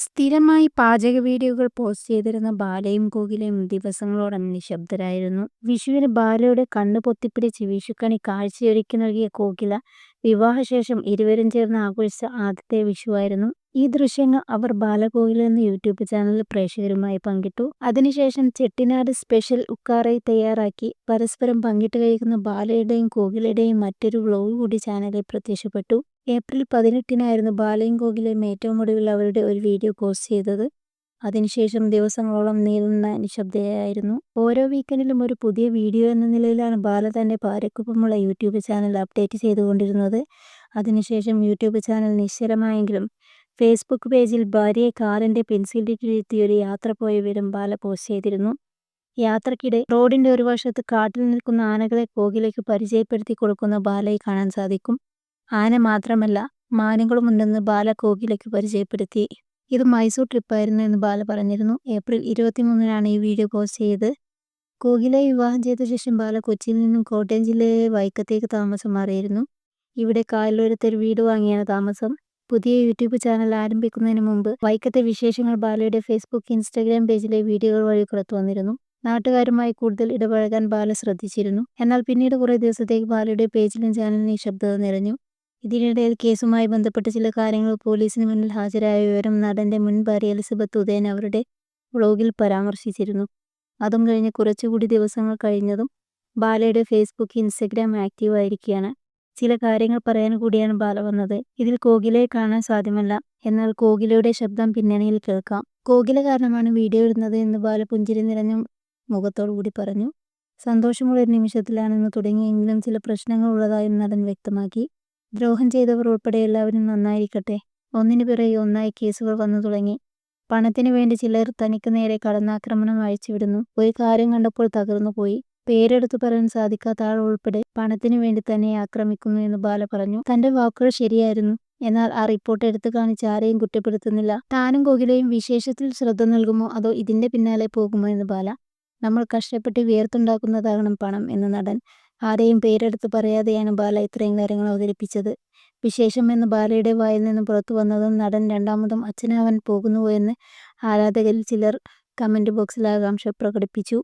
സ്ഥിരമായി പാചക വീഡിയോകൾ പോസ്റ്റ് ചെയ്തിരുന്ന ബാലയും കോകിലയും ദിവസങ്ങളോളം നിശബ്ദരായിരുന്നു. വിഷുവിന് ബാലയുടെ കണ്ണ് പൊത്തിപ്പിടിച്ച് വിഷുക്കണി കാഴ്ചയൊരുക്കി നൽകിയ കോകില വിവാഹശേഷം ഇരുവരും ചേർന്ന് ആഘോഷിച്ച ആദ്യത്തെ വിഷുവായിരുന്നു. ഈ ദൃശ്യങ്ങൾ അവർ ബാലകോകില എന്ന യൂട്യൂബ് ചാനലിൽ പ്രേക്ഷകരുമായി പങ്കിട്ടു. അതിനുശേഷം ചെട്ടിനാട് സ്പെഷ്യൽ ഉക്കാറൈ തയ്യാറാക്കി പരസ്പരം പങ്കിട്ട് കഴിക്കുന്ന ബാലയുടെയും കോകിലയുടെയും മറ്റൊരു വ്ലോഗ് കൂടി ചാനലിൽ പ്രത്യക്ഷപ്പെട്ടു. ഏപ്രിൽ പതിനെട്ടിനായിരുന്നു ബാലയും കോകിലയും ഏറ്റവും ഒടുവിൽ അവരുടെ ഒരു വീഡിയോ പോസ്റ്റ് ചെയ്തത്. അതിനുശേഷം ദിവസങ്ങളോളം നീളുന്ന നിശബ്ദയായിരുന്നു ഓരോ വീക്കെൻഡിലും ഒരു പുതിയ വീഡിയോ എന്ന നിലയിലാണ് ബാല തന്റെ ഭാര്യക്കൊപ്പമുള്ള യൂട്യൂബ് ചാനൽ അപ്ഡേറ്റ് ചെയ്തുകൊണ്ടിരുന്നത്. അതിനുശേഷം യൂട്യൂബ് ചാനൽ നിശ്ചലമായെങ്കിലും ഫേസ്ബുക്ക് പേജിൽ ഭാര്യയെ കാറിന്റെ പിൻസീറ്റിലിരുത്തി ഒരു യാത്ര പോയ വിവരം ബാല പോസ്റ്റ് ചെയ്തിരുന്നു. യാത്രക്കിടെ റോഡിന്റെ ഒരു വശത്ത് കാട്ടിൽ നിൽക്കുന്ന ആനകളെ കോകിലേക്ക് പരിചയപ്പെടുത്തി കൊടുക്കുന്ന ബാലയെ കാണാൻ സാധിക്കും. ആന മാത്രമല്ല മാനുകളും ഉണ്ടെന്ന് ബാല കോകിലയ്ക്ക് പരിചയപ്പെടുത്തി. ഇത് മൈസൂർ ട്രിപ്പായിരുന്നു എന്ന് ബാല പറഞ്ഞിരുന്നു. ഏപ്രിൽ ഇരുപത്തിമൂന്നിനാണ് ഈ വീഡിയോ പോസ്റ്റ് ചെയ്തത്. കോകിലയെ വിവാഹം ചെയ്ത ശേഷം ബാല കൊച്ചിയിൽ നിന്നും കോട്ടയം ജില്ലയിലെ വൈക്കത്തേക്ക് താമസം മാറിയിരുന്നു. ഇവിടെ കായലോരത്തൊരു വീട് വാങ്ങിയാണ് താമസം. പുതിയ യൂട്യൂബ് ചാനൽ ആരംഭിക്കുന്നതിന് മുമ്പ് വൈക്കത്തെ വിശേഷങ്ങൾ ബാലയുടെ ഫേസ്ബുക്ക്, ഇൻസ്റ്റാഗ്രാം പേജിലെ വീഡിയോകൾ വഴി പുറത്തു വന്നിരുന്നു നാട്ടുകാരുമായി കൂടുതൽ ഇടപഴകാൻ ബാല ശ്രദ്ധിച്ചിരുന്നു. എന്നാൽ പിന്നീട് കുറേ ദിവസത്തേക്ക് ബാലയുടെ പേജിലും ചാനലിനും നിശബ്ദത നിറഞ്ഞു. ഇതിനിടയിൽ കേസുമായി ബന്ധപ്പെട്ട ചില കാര്യങ്ങൾ പോലീസിന് മുന്നിൽ ഹാജരായ വിവരം നടന്റെ മുൻ ഭാര്യ എലിസബത്ത് ഉദയൻ അവരുടെ വ്ലോഗിൽ പരാമർശിച്ചിരുന്നു. അതും കഴിഞ്ഞ് കുറച്ചുകൂടി ദിവസങ്ങൾ കഴിഞ്ഞതും ബാലയുടെ ഫേസ്ബുക്ക്, ഇൻസ്റ്റഗ്രാം ആക്റ്റീവ് ആയിരിക്കുകയാണ്. ചില കാര്യങ്ങൾ പറയാൻ കൂടിയാണ് ബാല വന്നത്. ഇതിൽ കോകിലയെ കാണാൻ സാധ്യമല്ല. എന്നാൽ കോകിലയുടെ ശബ്ദം പിന്നണിയിൽ കേൾക്കാം. കോകില കാരണമാണ് വീഡിയോ ഇടുന്നത് എന്ന് ബാല പുഞ്ചിരി നിറഞ്ഞ മുഖത്തോടുകൂടി പറഞ്ഞു. സന്തോഷമുള്ള ഒരു നിമിഷത്തിലാണെന്ന് തുടങ്ങിയെങ്കിലും ചില പ്രശ്നങ്ങൾ ഉള്ളതായും നടൻ വ്യക്തമാക്കി. ദ്രോഹം ചെയ്തവർ ഉൾപ്പെടെ എല്ലാവരും നന്നായിരിക്കട്ടെ. ഒന്നിനു പിറകെ ഒന്നായി കേസുകൾ വന്നു തുടങ്ങി. പണത്തിനു വേണ്ടി ചിലർ തനിക്ക് നേരെ കടന്നാക്രമണം അയച്ചുവിടുന്നു ഒരു കാര്യം കണ്ടപ്പോൾ തകർന്നു പോയി. പേരെടുത്തു പറയാൻ സാധിക്കാത്ത ആൾ ഉൾപ്പെടെ പണത്തിനു വേണ്ടി തന്നെ ആക്രമിക്കുന്നു എന്ന് ബാല പറഞ്ഞു. തന്റെ വാക്കുകൾ ശരിയായിരുന്നു. എന്നാൽ ആ റിപ്പോർട്ട് എടുത്തു കാണിച്ച് ആരെയും കുറ്റപ്പെടുത്തുന്നില്ല. താനും കോകിലയും വിശേഷത്തിൽ ശ്രദ്ധ നൽകുമോ അതോ ഇതിന്റെ പിന്നാലെ പോകുമോ എന്ന് ബാല. നമ്മൾ കഷ്ടപ്പെട്ട് വിയർത്തുണ്ടാക്കുന്നതാകണം പണം എന്ന് നടൻ. ആരെയും പേരെടുത്ത് പറയാതെയാണ് ബാല ഇത്രയും കാര്യങ്ങൾ അവതരിപ്പിച്ചത്. വിശേഷം എന്ന് ബാലയുടെ വായിൽ നിന്ന് പുറത്തു വന്നതും നടൻ രണ്ടാമതും അച്ഛനാവാൻ പോകുന്നുവോ എന്ന് ആരാധകരിൽ ചിലർ കമന്റ് ബോക്സിൽ ആകാംക്ഷ പ്രകടിപ്പിച്ചു.